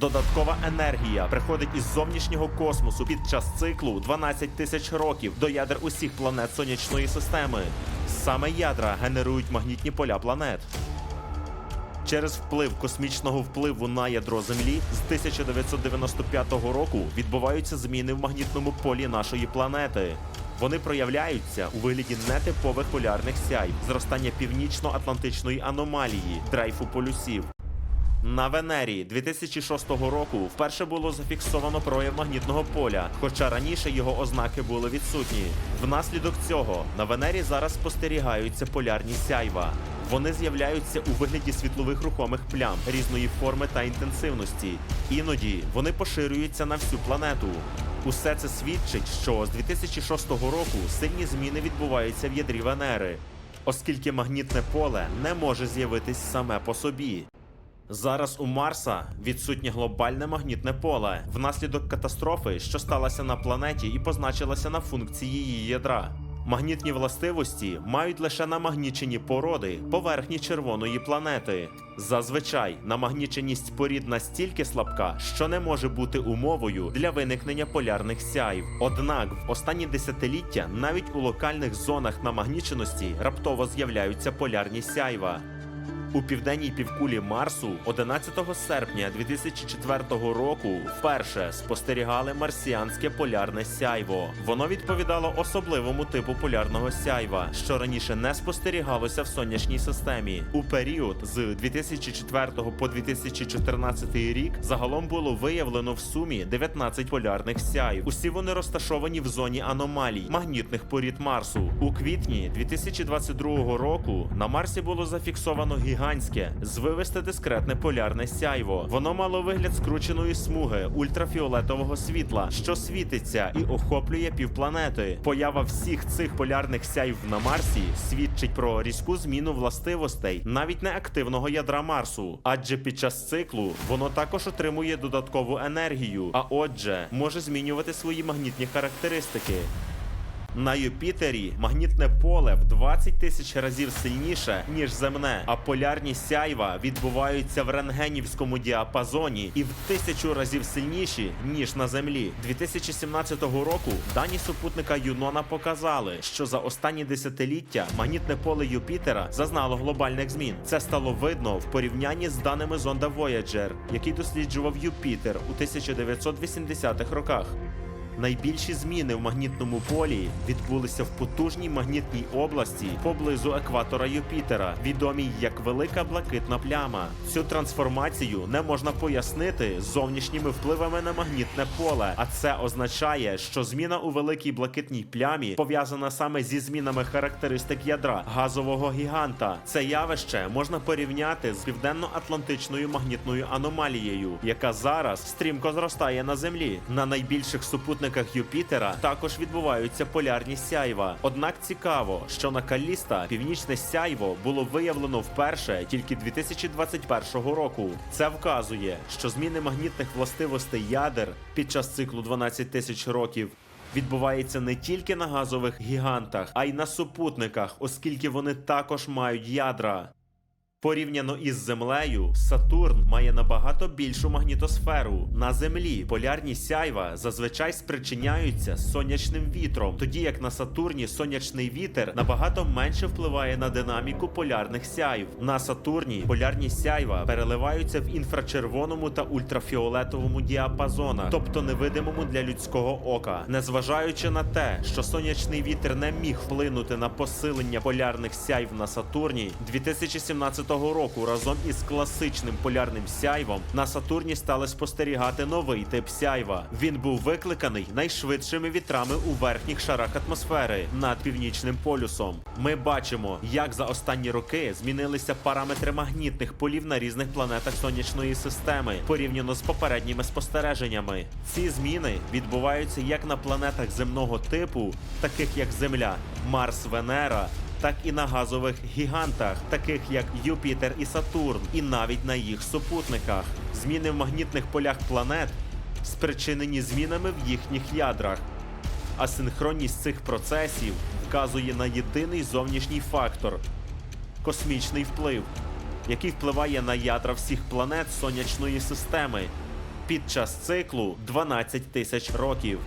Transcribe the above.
Додаткова енергія приходить із зовнішнього космосу під час циклу 12 тисяч років до ядер усіх планет сонячної системи. Саме ядра генерують магнітні поля планет. Через вплив космічного впливу на ядро Землі з 1995 року відбуваються зміни в магнітному полі нашої планети. Вони проявляються у вигляді нетипових полярних сяйв, зростання північно-атлантичної аномалії, дрейфу полюсів. На Венері 2006 року вперше було зафіксовано прояв магнітного поля, хоча раніше його ознаки були відсутні. Внаслідок цього на Венері зараз спостерігаються полярні сяйва. Вони з'являються у вигляді світлових рухомих плям різної форми та інтенсивності. Іноді вони поширюються на всю планету. Усе це свідчить, що з 2006 року сильні зміни відбуваються в ядрі Венери, оскільки магнітне поле не може з'явитись саме по собі. Зараз у Марса відсутнє глобальне магнітне поле внаслідок катастрофи, що сталася на планеті і позначилася на функції її ядра. Магнітні властивості мають лише намагнічені породи поверхні червоної планети. Зазвичай намагніченість порід настільки слабка, що не може бути умовою для виникнення полярних сяйв. Однак в останні десятиліття навіть у локальних зонах намагніченості раптово з'являються полярні сяйва. У південній півкулі Марсу 11 серпня 2004 року вперше спостерігали марсіанське полярне сяйво. Воно відповідало особливому типу полярного сяйва, що раніше не спостерігалося в сонячній системі. У період з 2004 по 2014 рік загалом було виявлено в сумі 19 полярних сяйв. Усі вони розташовані в зоні аномалій магнітних порід Марсу. У квітні 2022 року на Марсі було зафіксовано гігантське, звивисте дискретне полярне сяйво. Воно мало вигляд скрученої смуги ультрафіолетового світла, що світиться і охоплює півпланети. Поява всіх цих полярних сяйв на Марсі свідчить про різку зміну властивостей навіть неактивного ядра Марсу, адже під час циклу воно також отримує додаткову енергію, а отже, може змінювати свої магнітні характеристики. На Юпітері магнітне поле в 20 тисяч разів сильніше, ніж земне, а полярні сяйва відбуваються в рентгенівському діапазоні і в тисячу разів сильніші, ніж на землі. 2017 року дані супутника Юнона показали, що за останні десятиліття магнітне поле Юпітера зазнало глобальних змін. Це стало видно в порівнянні з даними зонда Voyager, який досліджував Юпітер у 1980-х роках. Найбільші зміни в магнітному полі відбулися в потужній магнітній області поблизу екватора Юпітера, відомій як велика блакитна пляма. Цю трансформацію не можна пояснити зовнішніми впливами на магнітне поле, а це означає, що зміна у великій блакитній плямі пов'язана саме зі змінами характеристик ядра газового гіганта. Це явище можна порівняти з південно-атлантичною магнітною аномалією, яка зараз стрімко зростає на землі. На найбільших супутниках Юпітера також відбуваються полярні сяйва. Однак цікаво, що на Каліста північне сяйво було виявлено вперше тільки 2021 року. Це вказує, що зміни магнітних властивостей ядер під час циклу 12 тисяч років. Відбувається не тільки на газових гігантах, а й на супутниках, оскільки вони також мають ядра. Порівняно із Землею, Сатурн має набагато більшу магнітосферу. На Землі полярні сяйва зазвичай спричиняються сонячним вітром, тоді як на Сатурні сонячний вітер набагато менше впливає на динаміку полярних сяйв. На Сатурні полярні сяйва переливаються в інфрачервоному та ультрафіолетовому діапазонах, тобто невидимому для людського ока. Незважаючи на те, що сонячний вітер не міг вплинути на посилення полярних сяйв на Сатурні, 2017 року разом із класичним полярним сяйвом на Сатурні стали спостерігати новий тип сяйва. Він був викликаний найшвидшими вітрами у верхніх шарах атмосфери над північним полюсом. Ми бачимо, як за останні роки змінилися параметри магнітних полів на різних планетах сонячної системи порівняно з попередніми спостереженнями. Ці зміни відбуваються як на планетах земного типу, таких як Земля, Марс, Венера так і на газових гігантах, таких як Юпітер і Сатурн, і навіть на їх супутниках. Зміни в магнітних полях планет спричинені змінами в їхніх ядрах. Асинхронність цих процесів вказує на єдиний зовнішній фактор космічний вплив, який впливає на ядра всіх планет сонячної системи. під час циклу 12 тисяч років.